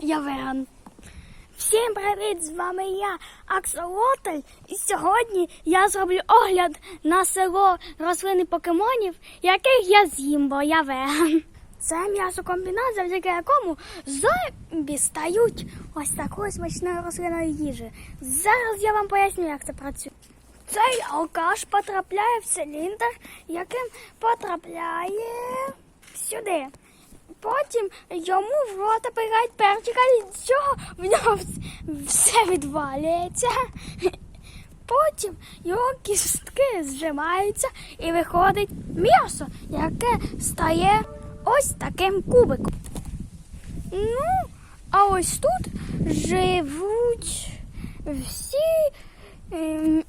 я. Всім привіт! З вами я, Аксолотль. І сьогодні я зроблю огляд на село рослин і покемонів, яких я з'їм, бо я веган. Це м'ясокомбінат, завдяки якому зомбі стають ось такою смачною рослиною їжі. Зараз я вам поясню, як це працює. Цей алкаш потрапляє в циліндр, яким потрапляє сюди. Потім йому в рота пирають перчика, від цього в нього все відвалюється. Потім його кістки зжимаються і виходить м'ясо, яке стає ось таким кубиком. Ну, а ось тут живуть всі ем, е,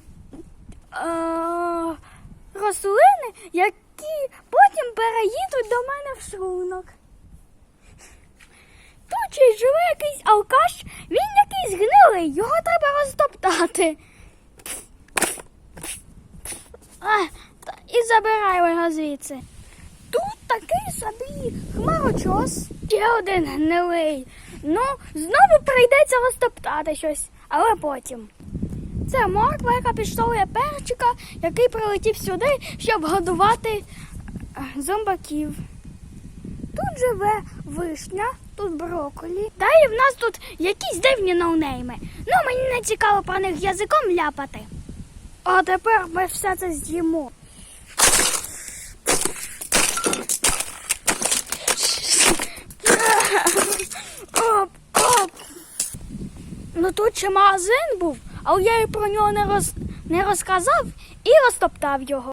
рослини, які потім переїдуть до мене в шлунок. Ще живе якийсь алкаш, він якийсь гнилий, його треба розтоптати. А, і забирай його звідси. Тут такий собі хмарочос. Ще один гнилий. Ну, знову прийдеться розтоптати щось, але потім. Це морква, яка підштовхує перчика, який прилетів сюди, щоб годувати е, зомбаків. Живе вишня, тут брокколі. Далі в нас тут якісь дивні ноунейми. Ну, мені не цікаво про них язиком ляпати. А тепер ми все це з'їмо. Оп, оп. Ну тут ще магазин був, але я і про нього не, роз... не розказав і розтоптав його.